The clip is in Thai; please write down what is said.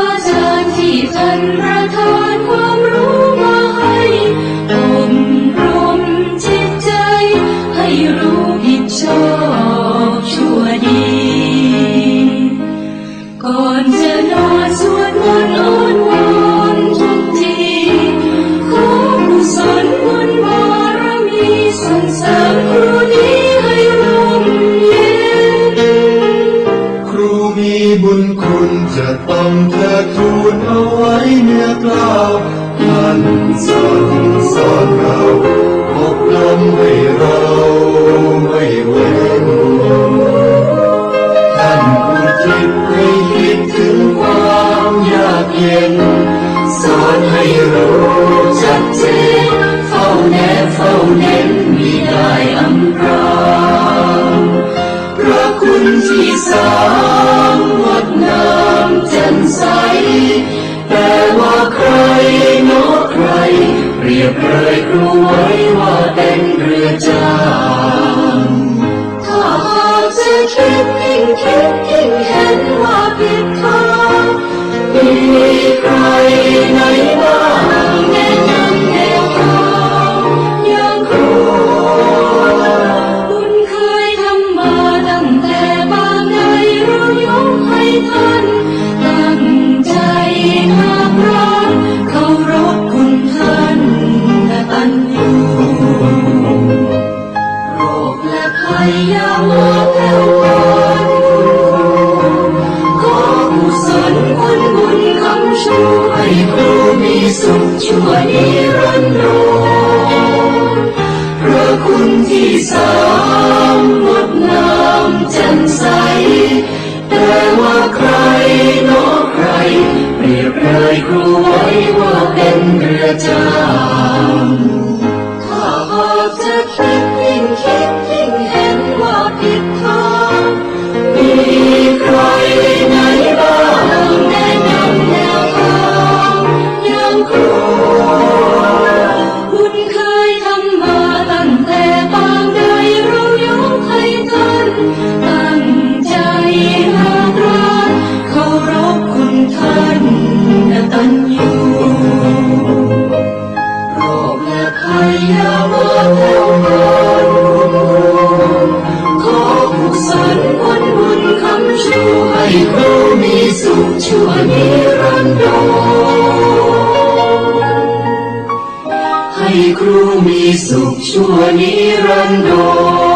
อาจารย์ที่ท่านประทานความรู้มาให้ บุญคุณจะต้องเธอทูลเอาไว้เนื้อกล่าวท่านสอนสอนเราอบรมให้เราไม่เว้นท่านผู้คิดให้คิดถึงความยากเย็น ยบเลยครูไว้ว่าเป็นเรือจางถ้าหากจะคิดยิ่งคิดยิ่งเห็นว่าผิดทางมีใครไหน มีสุขชั่วนิรันดรพระคุณที่สามงดงามแจ่มใส แต่ว่าใครเนอใครเปรียบเลยครูไว้ว่าเป็นเรือจางถ้าหากจะคิดยิ่งคิดยิ่ง ครูมีสุขชั่วนิรันดร